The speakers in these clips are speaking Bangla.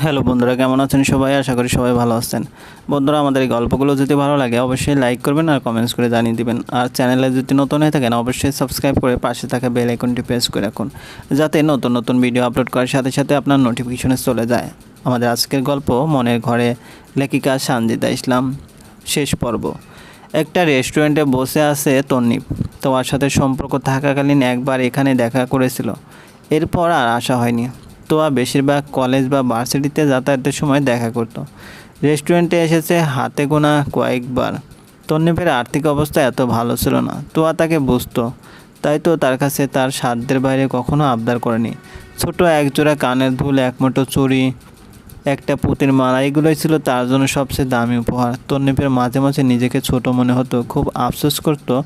হ্যালো বন্ধুরা, কেমন আছেন সবাই? আশা করি সবাই ভালো আছেন। বন্ধুরা, আমাদের এই গল্পগুলো যদি ভালো লাগে, অবশ্যই লাইক করবেন আর কমেন্টস করে জানিয়ে দিবেন। আর চ্যানেলে যদি নতুন হয়ে থাকেন, অবশ্যই সাবস্ক্রাইব করে পাশে থাকা বেল আইকনটি প্রেস করে রাখুন, যাতে নতুন নতুন ভিডিও আপলোড করার সাথে সাথে আপনার নোটিফিকেশনে চলে যায়। আমাদের আজকের গল্প, মনের ঘরে, লেখিকা সানজিদা ইসলাম। শেষ পর্ব। একটা রেস্টুরেন্টে বসে আছে তন্নিপ। তোমার সাথে সম্পর্ক থাকাকালীন একবার এখানে দেখা করেছিল। এরপর আর আসা হয়নি। তোয়া বেশিরভাগ কলেজ বা ভার্সিটিতে যাতায়াতের সময় দেখা করত। রেস্টুরেন্টে এসেছে হাতে গোনা কয়েকবার। তন্নিফের আর্থিক অবস্থা এত ভালো ছিল না, তোয়া তাকে বুঝতো। তাই তো তার কাছে তার সাধ্যের বাইরে কখনো আবদার করেনি। ছোট একজোড়া কানের ধুল, একমোটো চুড়ি একটা পুঁতির মালা, এগুলোই ছিল তার জন্য সবচেয়ে দামি উপহার। তন্নিপের মাঝে মাঝে নিজেকে ছোট মনে হতো, খুব আফসোস করতো,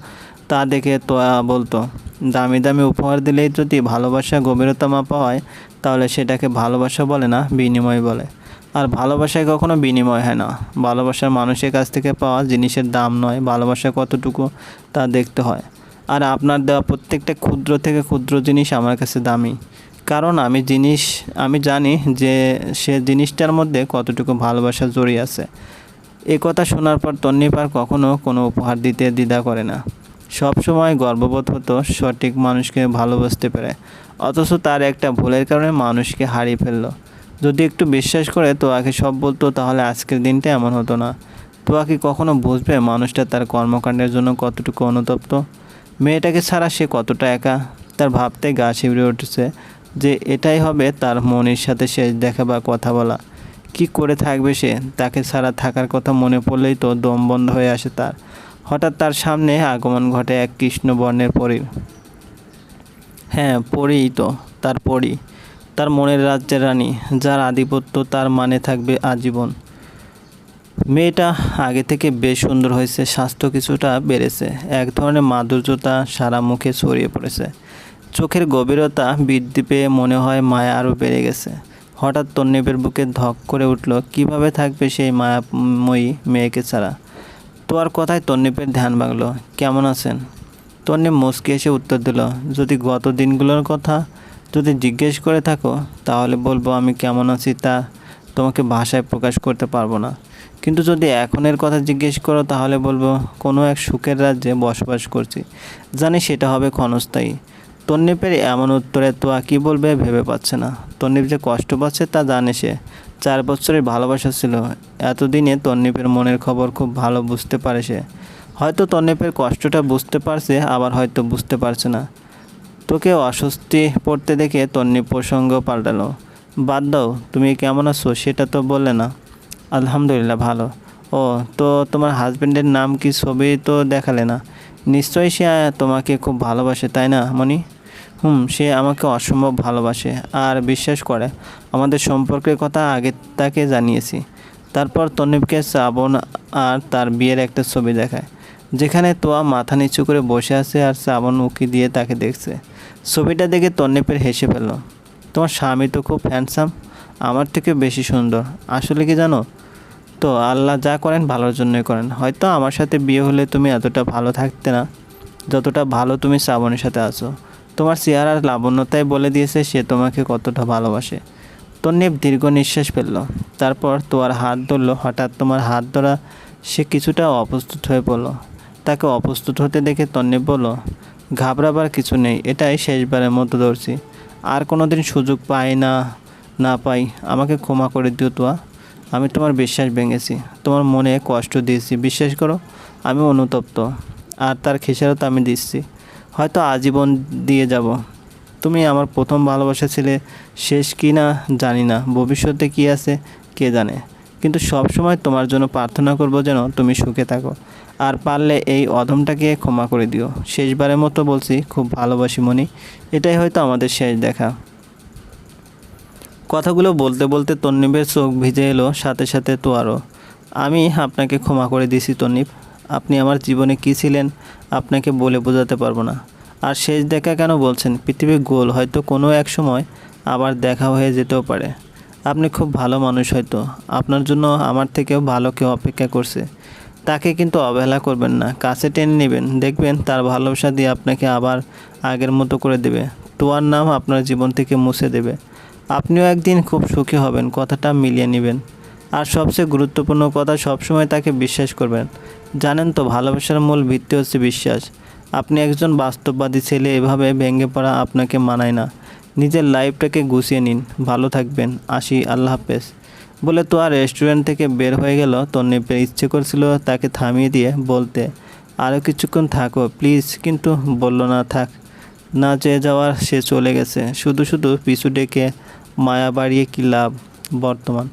তা দেখে তোয়া বলতো, দামি দামি উপহার দিলেই যদি ভালোবাসা, গভীরতা মাপা হয়, তাহলে সেটাকে ভালোবাসা বলে না, বিনিময় বলে। আর ভালোবাসায় কখনো বিনিময় হয় না। ভালোবাসার মানুষের কাছ থেকে পাওয়া জিনিসের দাম নয়, ভালোবাসা কতটুকু তা দেখতে হয়। আর আপনার দেওয়া প্রত্যেকটা ক্ষুদ্র থেকে ক্ষুদ্র জিনিস আমার কাছে দামি। কারণ আমি জিনিস, আমি জানি যে সে জিনিসটার মধ্যে কতটুকু ভালোবাসা জড়িয়ে আছে। এ কথা শোনার পর তন্নিপার কখনো কোনো উপহার দিতে দ্বিধা করে না। সব সময় গর্ববোধ হতো সঠিক মানুষকে ভালোবাসতে পেরে। অথচ তার একটা ভুলের কারণে মানুষকে হারিয়ে ফেলল। যদি একটু বিশ্বাস করে তোয়াকে সব বলতো, তাহলে আজকের দিনটা এমন হতো না। তোয়া কি কখনো বুঝবে মানুষটা তার কর্মকাণ্ডের জন্য কতটুকু অনুতপ্ত? মেয়েটাকে ছাড়া সে কতটা একা? তার ভাবতে গা শিবড়ে উঠেছে। যে এটাই হবে তার মনের সাথে শেষ দেখা বা কথা বলা। কি করে থাকবে সে? তাকে ছাড়া থাকার কথা মনে পড়লেই তো দম বন্ধ হয়ে আসে তার। হঠাৎ তার সামনে আগমন ঘটে এক কৃষ্ণ বর্ণের পরীর। হ্যাঁ পরীই তো, তার পরী। তার মনের রাজ্যের রানী, যার আধিপত্য তার মানে থাকবে আজীবন। মেয়েটা আগে থেকে বেশ সুন্দর হয়েছে, স্বাস্থ্য কিছুটা বেড়েছে। এক ধরনের মাধুর্যতা সারা মুখে ছড়িয়ে পড়েছে। চোখের গভীরতা বৃদ্ধি পেয়ে মনে হয় মায়া আরও বেড়ে গেছে। হঠাৎ তন্নিবের বুকে ধক করে উঠল, কীভাবে থাকবে সেই মায়াময়ী মেয়েকে ছাড়া? তোর কথায় তন্নিপের ধ্যান ভাঙলো, কেমন আছেন? তন্নিপ মুসকে এসে উত্তর দিল, যদি গত দিনগুলোর কথা যদি জিজ্ঞেস করে থাকো, তাহলে বলব আমি কেমন আছি তা তোমাকে ভাষায় প্রকাশ করতে পারব না। কিন্তু যদি এখনের কথা জিজ্ঞেস করো, তাহলে বলব কোনো এক সুখের রাজ্যে বসবাস করছি। জানি সেটা হবে ক্ষণস্থায়ী। তন্নিপের এমন উত্তরে তো আর কী বলবে ভেবে পাচ্ছে না। তন্নিপ যে কষ্ট পাচ্ছে তা জানে সে। চার বছরের ভালোবাসা ছিল। এতদিনে তন্নিপের মনের খবর খুব ভালো বুঝতে পারে সে। হয়তো তন্নিপের কষ্টটা বুঝতে পারছে, আবার হয়তো বুঝতে পারছে না। তোকে অস্বস্তি পড়তে দেখে তন্নি প্রসঙ্গ পাল্টালো। বাদ দাও, তুমি কেমন আছো সেটা তো বললে না। আলহামদুলিল্লাহ, ভালো। ও, তো তোমার হাজবেন্ডের নাম কি ছবি তো দেখালে না? নিশ্চয়ই সে তোমাকে খুব ভালোবাসে, তাই না মনি হুম সে আমাকে অসম্ভব ভালোবাসে আর বিশ্বাস করে, আমাদের সম্পর্কের কথা আগে তাকে জানিয়েছি। তারপর তনিবকে শ্রাবণ আর তার বিয়ের একটা ছবি দেখায়, যেখানে তোয়া মাথা নিচু করে বসে আছে আর শ্রাবণ উকি দিয়ে তাকে দেখছে। ছবিটা দেখে তন্নিপের হেসে ফেলল, তোমার স্বামী তো খুব হ্যান্ডসাম আমার থেকে বেশি সুন্দর, আসলে কি জানো? তো আল্লাহ যা করেন ভালোর জন্যই করেন, হয়তো আমার সাথে বিয়ে হলে তুমি এতটা ভালো থাকতে না, যতটা ভালো তুমি শ্রাবণের সাথে আছো। তোমার চেহারার লাবণ্যতাই বলে দিয়েছে সে তোমাকে কতটা ভালোবাসে। তন্নিপ দীর্ঘ নিঃশ্বাস ফেলল। তারপর তোমার হাত ধরলো। হঠাৎ তোমার হাত ধরা সে কিছুটা অপ্রস্তুত হয়ে পড়ল। তাকে অপ্রস্তুত হতে দেখে তন্নিপ বলল, ঘাবড়াবার কিছু নেই। এটাই শেষবারের মতো ধরছি। আর কোনো দিন সুযোগ পাই না না পাই। আমাকে ক্ষমা করে দিও তোয়া। আমি তোমার বিশ্বাস ভেঙেছি। তোমার মনে কষ্ট দিয়েছি। বিশ্বাস করো, আমি অনুতপ্ত। আর তার খেসারত আমি দিচ্ছি। হয়তো আজীবন দিয়ে যাব। তুমি আমার প্রথম ভালোবাসা ছিলে শেষ কি না জানি না। ভবিষ্যতে কি আছে কে জানে। কিন্তু সব সময় তোমার জন্য প্রার্থনা করব যেন তুমি সুখে থাকো। আর পারলে এই অধমটাকে ক্ষমা করে দিও। শেষবারের মতো বলছি, খুব ভালোবাসি মনি এটাই হয়তো আমাদের শেষ দেখা। কথাগুলো বলতে বলতে তন্নিবের চোখ ভিজে এলো, সাথে সাথে তো তোয়ারও আমি আপনাকে ক্ষমা করে দিছি তন্নিব। আপনি আমার জীবনে কী ছিলেন, আপনাকে বলে বোঝাতে পারব না। আর শেষ দেখা কেন বলছেন? পৃথিবীর গোল, হয়তো কোনো এক সময় আবার দেখা হয়ে যেতেও পারে। আপনি খুব ভালো মানুষ হয়তো। আপনার জন্য আমার থেকেও ভালো কেউ অপেক্ষা করছে। তাকে কিন্তু অবহেলা করবেন না। কাছে টেনে নেবেন। দেখবেন তার ভালোবাসা দিয়ে আপনাকে আবার আগের মতো করে দেবে। তোয়ার নাম আপনার জীবন থেকে মুছে দেবে। আপনিও একদিন খুব সুখী হবেন, কথাটা মিলিয়ে নেবেন। আর সবচেয়ে গুরুত্বপূর্ণ কথা, সবসময় তাকে বিশ্বাস করবেন। জানেন তো, ভালোবাসার মূল ভিত্তি হচ্ছে বিশ্বাস। আপনি একজন বাস্তববাদী ছেলে, এভাবে ভেঙে পড়া আপনাকে মানায় না। নিজের লাইফটাকে গুছিয়ে নিন। ভালো থাকবেন। আসি, আল্লাহ হাফেজ। বলে তো আর রেস্টুরেন্ট থেকে বের হয়ে গেল। তন্নিপের ইচ্ছে করছিল তাকে থামিয়ে দিয়ে বলতে আরও কিছুক্ষণ থাকো, প্লিজ। কিন্তু বলল, না, থাক। না চেয়ে যাওয়ার সে চলে গেছে। শুধু শুধু পিছু ডেকে মায়া বাড়িয়ে কী লাভ? বর্তমান।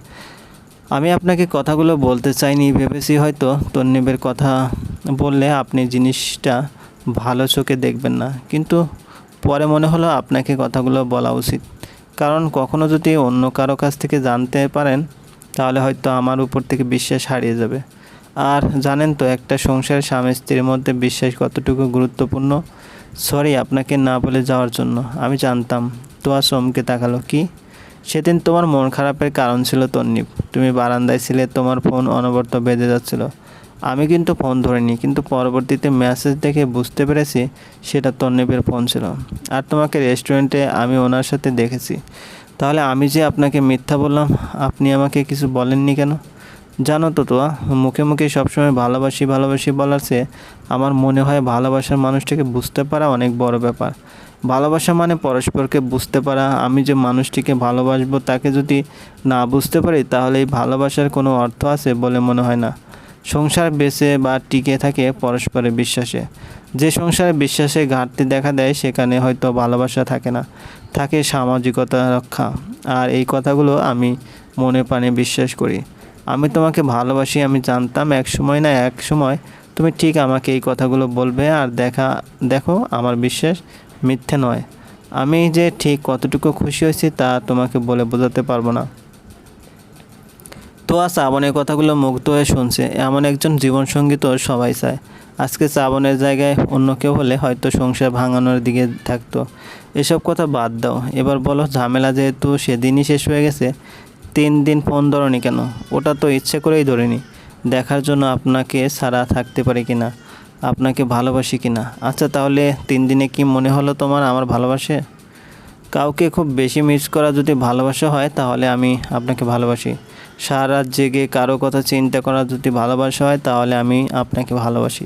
আমি আপনাকে কথাগুলো বলতে চাইনি, ভেবেছি হয়তো তন্নিবের কথা বললে আপনি জিনিসটা ভালো চোখে দেখবেন না। কিন্তু পরে মনে হলো আপনাকে কথাগুলো বলা উচিত। কারণ কখনো যদি অন্য কারও কাছ থেকে জানতে পারেন, তাহলে হয়তো আমার উপর থেকে বিশ্বাস হারিয়ে যাবে। আর জানেন তো, একটা সংসারের স্বামী স্ত্রীর মধ্যে বিশ্বাস কতটুকু গুরুত্বপূর্ণ? সরি, আপনাকে না বলে যাওয়ার জন্য। আমি জানতাম। তোয়া সোমকে তাকালো। কি? সেদিন তোমার মন খারাপের কারণ ছিল তন্নিপ তুমি বারান্দায় ছিলে, তোমার ফোন অনবরত বেজে যাচ্ছিল। আমি কিন্তু ফোন ধরিনি, কিন্তু পরবর্তীতে মেসেজ দেখে বুঝতে পেরেছি সেটা তন্নিপের ফোন ছিল। আর তোমাকে রেস্টুরেন্টে আমি ওনার সাথে দেখেছি। তাহলে আমি যে আপনাকে মিথ্যা বললাম, আপনি আমাকে কিছু বলেননি কেন? জানো তো তোয়া, মুখে মুখে সবসময় ভালোবাসি ভালোবাসি বলার চেয়ে আমার মনে হয় ভালোবাসার মানুষটাকে বুঝতে পারা অনেক বড় ব্যাপার। ভালোবাসা মানে পরস্পরকে বুঝতে পারা, আমি যে মানুষটিকে ভালোবাসবো তাকে যদি না বুঝতে পারি, তাহলে এই ভালোবাসার কোনো অর্থ আছে বলে মনে হয় না। সংসার বেঁচে বা টিকে থাকে পরস্পরের বিশ্বাসে। যে সংসারে বিশ্বাসে ঘাটতি দেখা দেয়, সেখানে হয়তো ভালোবাসা থাকে না। থাকে সামাজিকতা রক্ষা। আর এই কথাগুলো আমি মনে প্রাণে বিশ্বাস করি। আমি তোমাকে ভালোবাসি, আমি জানতাম এক সময় না, এক সময় তুমি ঠিক আমাকে এই কথাগুলো বলবে, আর দেখা, দেখো আমার বিশ্বাস মিথ্যে নয়। আমি যে ঠিক কতটুকু খুশি হয়েছি তা তোমাকে বলে বোঝাতে পারব না। তো আর শ্রাবণের কথাগুলো মুগ্ধ হয়ে শুনছে। এমন একজন জীবনসঙ্গী তো সবাই চায়। আজকে শ্রাবণের জায়গায় অন্য কেউ হলে হয়তো সংসার ভাঙানোর দিকে থাকতো। এসব কথা বাদ দাও। এবার বলো, ঝামেলা যেহেতু সেদিনই শেষ হয়ে গেছে, তিন দিন ফোন ধরনি কেন? ওটা তো ইচ্ছে করেই ধরিনি। দেখার জন্য আপনাকে সারা থাকতে পারি কি না আপনাকে ভালোবাসি কি না আচ্ছা তাহলে তিন দিনে কি মনে হলো তোমার আমার ভালোবাসে? কাউকে খুব বেশি মিস করা যদি ভালোবাসা হয়, তাহলে আমি আপনাকে ভালোবাসি। সারা রাত জেগে কারও কথা চিন্তা করা যদি ভালোবাসা হয়, তাহলে আমি আপনাকে ভালোবাসি।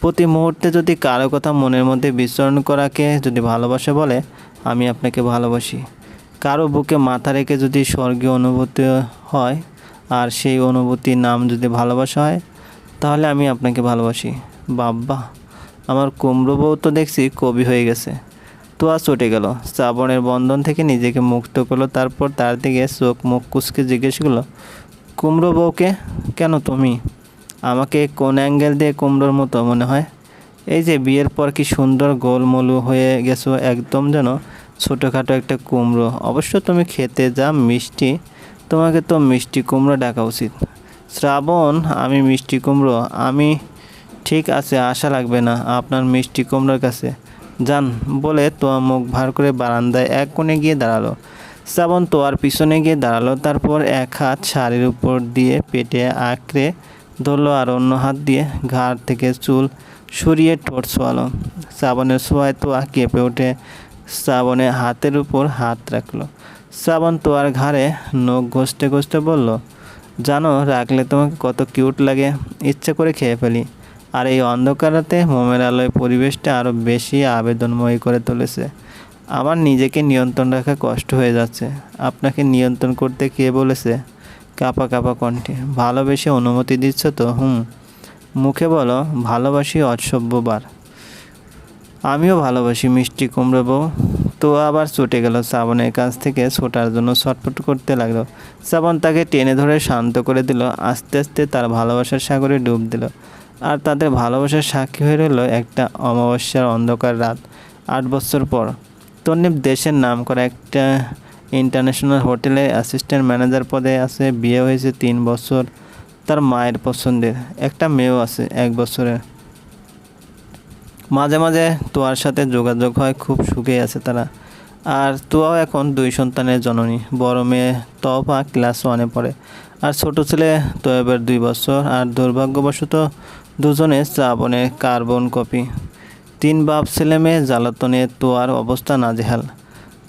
প্রতি মুহূর্তে যদি কারও কথা মনের মধ্যে বিচরণ করাকে যদি ভালোবাসা বলে, আমি আপনাকে ভালোবাসি। কারও বুকে মাথা রেখে যদি স্বর্গীয় অনুভূতি হয়, আর সেই অনুভূতির নাম যদি ভালোবাসা হয়, তাহলে আমি আপনাকে ভালোবাসি। বাব্বা, আমার কুমড়ো বউ তো দেখছি কবি হয়ে গেছে। তো আর চটে গেল। শ্রাবণের বন্ধন থেকে নিজেকে মুক্ত করল, তারপর তার দিকে চোখ মুখ কুচকে জিজ্ঞেস করল, কুমড়ো বউকে, কেন তুমি? আমাকে কোন অ্যাঙ্গেল দিয়ে কুমড়োর মতো মনে হয়? এই যে বিয়ের পর কি সুন্দর গোলমলু হয়ে গেছো, একদম যেন ছোটোখাটো একটা কুমড়ো। অবশ্য তুমি খেতে যা মিষ্টি, তোমাকে তো মিষ্টি কুমড়ো ডাকা উচিত। শ্রাবণ, আমি মিষ্টি কুমড়ো, আমি ঠিক আছে, আশা লাগবে না আপনার মিষ্টি কুমড়োর কাছে। যান বলে তোয়া মুখ ভার করে বারান্দায় এক কোণে গিয়ে দাঁড়াল। শ্রাবণ তোয়ার পিছনে গিয়ে দাঁড়াল, তারপর এক হাত শাড়ির উপর দিয়ে পেটে আঁকড়ে ধরলো আর অন্য হাত দিয়ে ঘাড় থেকে চুল সরিয়ে ঠোঁট ছোয়ালো। শ্রাবণের ছোঁয়ায় তোয়া কেঁপে ওঠে শ্রাবণের হাতের উপর হাত রাখল। শ্রাবণ তোয়ার ঘাড়ে নখ ঘষতে ঘষতে বলল, জানো, রাখলে তোমাকে কত কিউট লাগে, ইচ্ছে করে খেয়ে ফেলি। আর এই অন্ধকারাতে মোমের আলোয় পরিবেশটা আরও বেশি আবেদনময়ী করে তুলেছে। আমার নিজেকে নিয়ন্ত্রণ রাখা কষ্ট হয়ে যাচ্ছে। আপনাকে নিয়ন্ত্রণ করতে কে বলেছে? কাপা কাপা কণ্ঠে। ভালোবেসে অনুমতি দিচ্ছ তো? হুম। মুখে বলো, ভালোবাসি অসভ্যবার। আমিও ভালোবাসি মিষ্টি কুমড়ো বউ। তো আবার ছুটে গেল শ্রাবণের কাছ থেকে ছোটার জন্য ছটফট করতে লাগল। শ্রাবণ তাকে টেনে ধরে শান্ত করে দিল, আস্তে আস্তে তার ভালোবাসার সাগরে ডুব দিল। আর তাদের ভালোবাসার সাক্ষী হয়ে রইল একটা অমাবস্যার অন্ধকার রাত। আট বছর পর তন্নিপ দেশের নাম করা একটা ইন্টারন্যাশনাল হোটেলে অ্যাসিস্ট্যান্ট ম্যানেজার পদে আছে, বিয়ে হয়েছে তিন বছর তার মায়ের পছন্দের। একটা মেয়েও আছে এক বছরের। মাঝে মাঝে তোয়ার সাথে যোগাযোগ হয়, খুব সুখে আছে তারা। আর তোয়াও এখন দুই সন্তানের জননী। বড় মেয়ে তপা ক্লাস ওয়ানে পড়ে। আর ছোট ছেলে তোয়েবের দুই বছর। আর দুর্ভাগ্যবশত দুজনে শ্রাবণের কার্বন কপি। তিন বাপ ছেলে মেয়ে জ্বালাতনে তোয়ার অবস্থা নাজেহাল।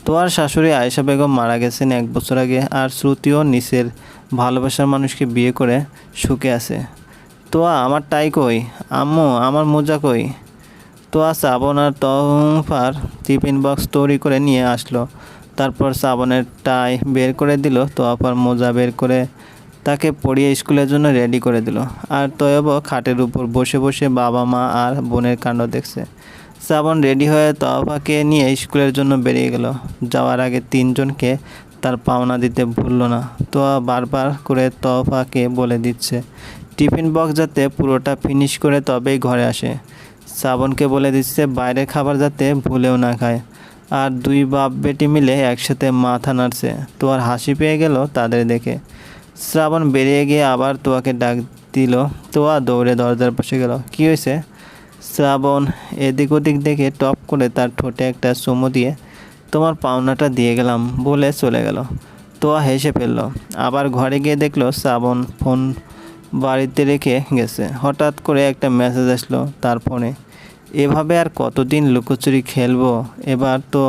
তোয়ার শাশুড়ি আয়েশা বেগম মারা গেছেন এক বছর আগে আর শ্রুতিও নিচের ভালোবাসার মানুষকে বিয়ে করে সুখে আছে। তোয়া, আমার টাই কই? আম্মু, আমার মোজা কই? তোয়া শ্রাবণ আর তহফার টিফিন বক্স তৈরি করে নিয়ে আসলো। তারপর শ্রাবণের টাই বের করে দিল। তোয়াফার মোজা বের করে তাকে পড়িয়ে স্কুলের জন্য রেডি করে দিল। আর তয়ব খাটের উপর বসে বসে বাবা মা আর বোনের কাণ্ড দেখছে। শ্রাবণ রেডি হয়ে তওফাকে নিয়ে স্কুলের জন্য বেরিয়ে গেল। যাওয়ার আগে তিনজনকে তার পাওনা দিতে ভুলল না। তোয়া বারবার করে তওফাকে বলে দিচ্ছে, টিফিন বক্স যাতে পুরোটা ফিনিশ করে তবেই ঘরে আসে। শ্রাবণকে বলে দিচ্ছে, বাইরের খাবার যাতে ভুলেও না খায়। আর দুই বাপ বেটি মিলে একসাথে মাথা নাড়ছে। তোয়ার হাসি পেয়ে গেল তাদের দেখে। শ্রাবণ বেরিয়ে গিয়ে আবার তোয়াকে ডাক দিল। তোয়া দৌড়ে দরজার পাশে গেল। কি হয়েছে? শ্রাবণ এদিক ওদিক দেখে টপ করে তার ঠোঁটে একটা চুমু দিয়ে তোমার পাওনাটা দিয়ে গেলাম বলে চলে গেল। তোয়া হেসে ফেলল। আবার ঘরে গিয়ে দেখল শ্রাবণ ফোন বাড়িতে রেখে গেছে। হঠাৎ করে একটা মেসেজ আসলো তার ফোনে। এভাবে আর কতদিন লুকোচুরি খেলব? এবার তো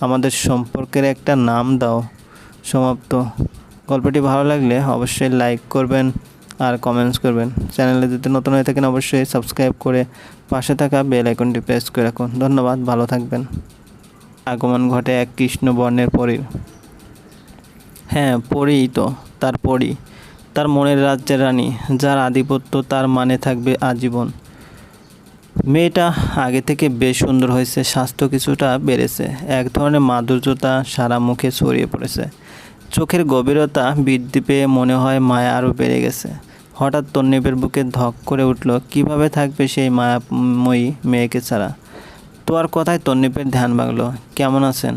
আমাদের সম্পর্কের একটা নাম দাও। সমাপ্ত। গল্পটি ভালো লাগলে অবশ্যই লাইক করবেন আর কমেন্টস করবেন। চ্যানেলে যদি নতুন হয়ে থাকেন, অবশ্যই সাবস্ক্রাইব করে পাশে থাকা বেল আইকনটি প্রেস করে রাখুন। ধন্যবাদ, ভালো থাকবেন। আগমন ঘটে এক কৃষ্ণ বর্ণের পরীর। হ্যাঁ পরীই তো, তার পরী। তার মনের রাজ্যের রানী, যার আধিপত্য তার মানে থাকবে আজীবন। মেয়েটা আগে থেকে বেশ সুন্দর হয়েছে, স্বাস্থ্য কিছুটা বেড়েছে। এক ধরনের মাধুর্যতা সারা মুখে ছড়িয়ে পড়েছে। চোখের গভীরতা বৃদ্ধি পেয়ে মনে হয় মায়া আরও বেড়ে গেছে। হঠাৎ তন্নিবের বুকে ধক করে উঠল, কীভাবে থাকবে সেই মায়াময়ী মেয়েকে ছাড়া? তোর কথায় তন্নিপের ধ্যান ভাঙলো, কেমন আছেন?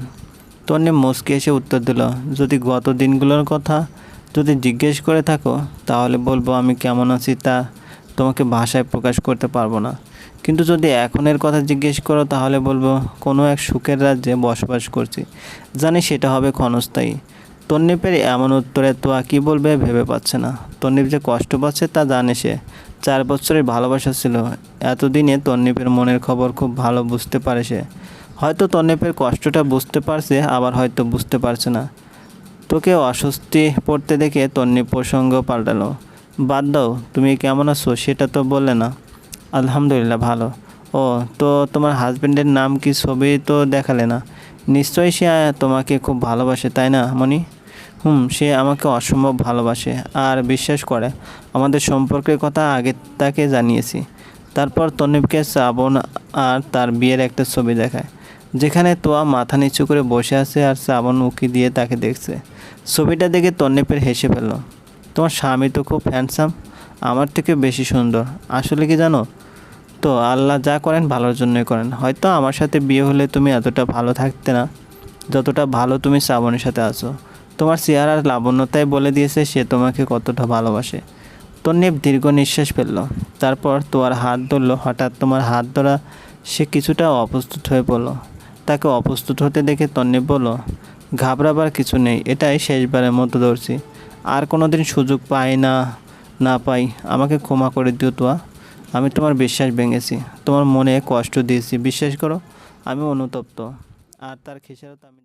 তন্নিপ মুসকে এসে উত্তর দিল, যদি গত দিনগুলোর কথা যদি জিজ্ঞেস করে থাকো, তাহলে বলব আমি কেমন আছি তা তোমাকে ভাষায় প্রকাশ করতে পারব না। কিন্তু যদি এখনের কথা জিজ্ঞেস করো, তাহলে বলব কোনো এক সুখের রাজ্যে বসবাস করছি। জানি সেটা হবে ক্ষণস্থায়ী। তন্নিপের এমন উত্তরে তোয়া কী বলবে ভেবে পাচ্ছে না। তন্নিপ যে কষ্ট পাচ্ছে তা জানে সে। চার বছরের ভালোবাসা ছিল। এতদিনে তন্নিপের মনের খবর খুব ভালো বুঝতে পারে সে। হয়তো তন্নিপের কষ্টটা বুঝতে পারছে, আবার হয়তো বুঝতে পারছে না। তোকে অস্বস্তি পড়তে দেখে তন্নি প্রসঙ্গ পাল্টালো। বাদ দাও, তুমি কেমন আছো সেটা তো বললে না। আলহামদুলিল্লাহ, ভালো। ও, তো তোমার হাজবেন্ডের নাম কি ছবি তো দেখালে না? নিশ্চয়ই সে তোমাকে খুব ভালোবাসে, তাই না মনি হুম, সে আমাকে অসম্ভব ভালোবাসে আর বিশ্বাস করে। আমাদের সম্পর্কের কথা আগে তাকে জানিয়েছি। তারপর তনিবকে শ্রাবণ আর তার বিয়ের একটা ছবি দেখায়, যেখানে তোয়া মাথা নিচু করে বসে আছে আর শ্রাবণ উকি দিয়ে তাকে দেখছে। ছবিটা দেখে তন্নিপের হেসে ফেলল, তোমার স্বামী তো খুব হ্যান্ডসাম আমার থেকে বেশি সুন্দর, আসলে কি জানো? তো আল্লাহ যা করেন ভালোর জন্যই করেন, হয়তো আমার সাথে বিয়ে হলে তুমি এতটা ভালো থাকতে না, যতটা ভালো তুমি শ্রাবণের সাথে আছো। তোমার চেহারার লাবণ্যতাই বলে দিয়েছে সে তোমাকে কতটা ভালোবাসে। তন্নিপ দীর্ঘ নিঃশ্বাস ফেলল। তারপর তোমার হাত ধরলো। হঠাৎ তোমার হাত ধরা সে কিছুটা অপ্রস্তুত হয়ে পড়ল। তাকে অপ্রস্তুত হতে দেখে তন্নিপ বলল, ঘাবড়াবার কিছু নেই। এটাই শেষবারের মতো ধরছি। আর কোনো দিন সুযোগ পাই না না পাই। আমাকে ক্ষমা করে দিও তোয়া। আমি তোমার বিশ্বাস ভেঙেছি। তোমার মনে কষ্ট দিয়েছি। বিশ্বাস করো, আমি অনুতপ্ত। আর তার খেসারত আমি